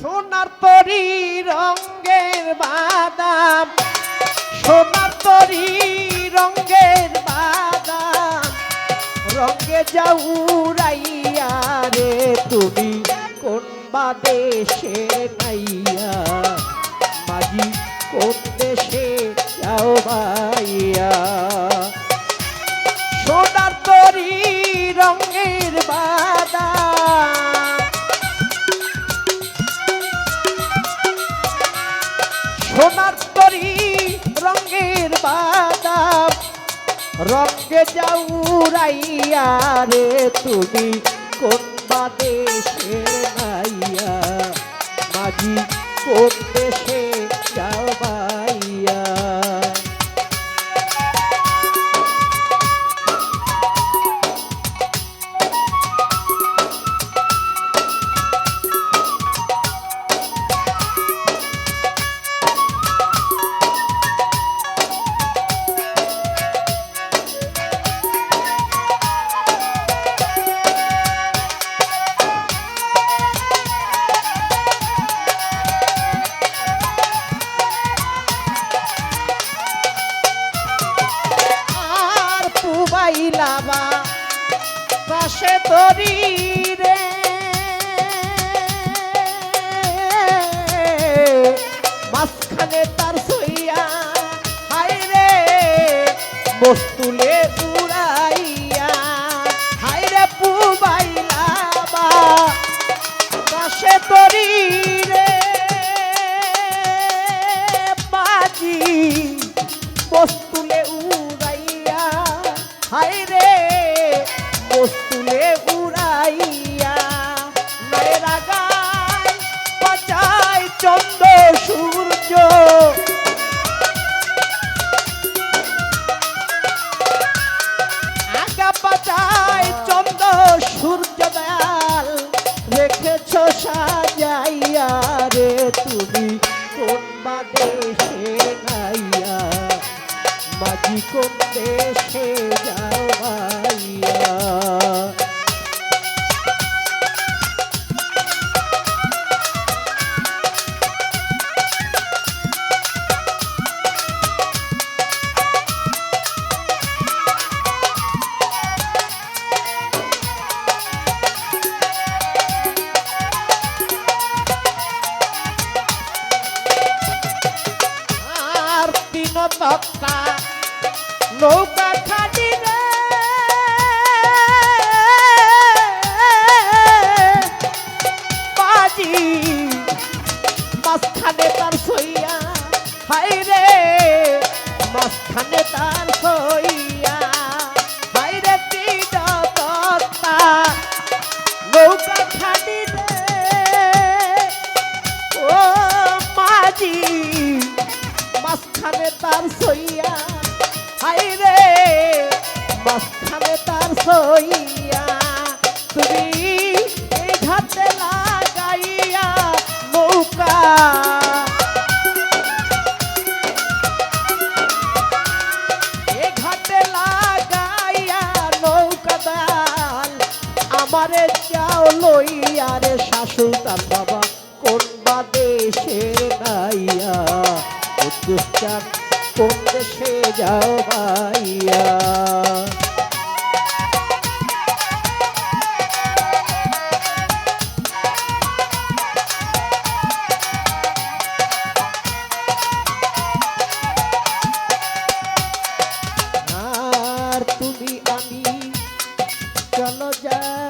সোনার তরি রঙ্গের বাদাম, সোনার তরি রঙ্গের বাদাম। রঙ্গে যাও রাইয়া রে তুমি কোন বাদেশে নাইয়া? মাঝি কোন দেশে যাও ভাইয়া? সোনার তরি রঙের বাদাম রঙে যাও রাইয়া রে তুমি কোন বাদেশে নাইয়া মাঝি কোন দেশে পুবাইলাবা পাশে তরি রে। মাঝখানে তার সইয়া হাই রে বস্তুলে তক্তা নৌকা খাটি রে বাজি মাঝখানে তার সইয়া হাই রে মাঝখানে তার সইয়া তার সইয়া হাই রে, মাঝখানে তার সইয়া, তুমি ঘাটে লাগাইয়া নৌকা। আমারে যাও লইয়া রে শাশুড় তার বাবা, কোন বা নাইয়া কোন দেশে যাও ভাইয়া। আর তুমি আমি চলো যাই।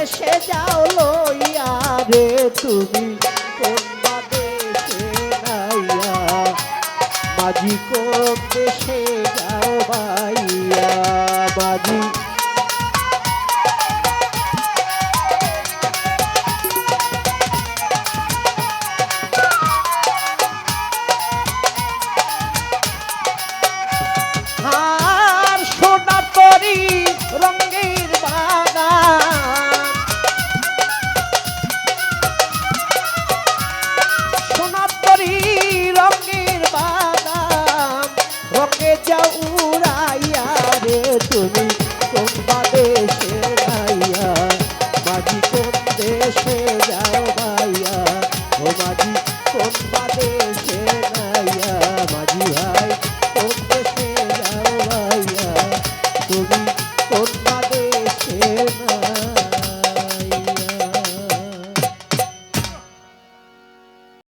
দেশে যাও লইয়া রে তুমি কোন দেশে নাইয়া। মাঝি কোন দেশে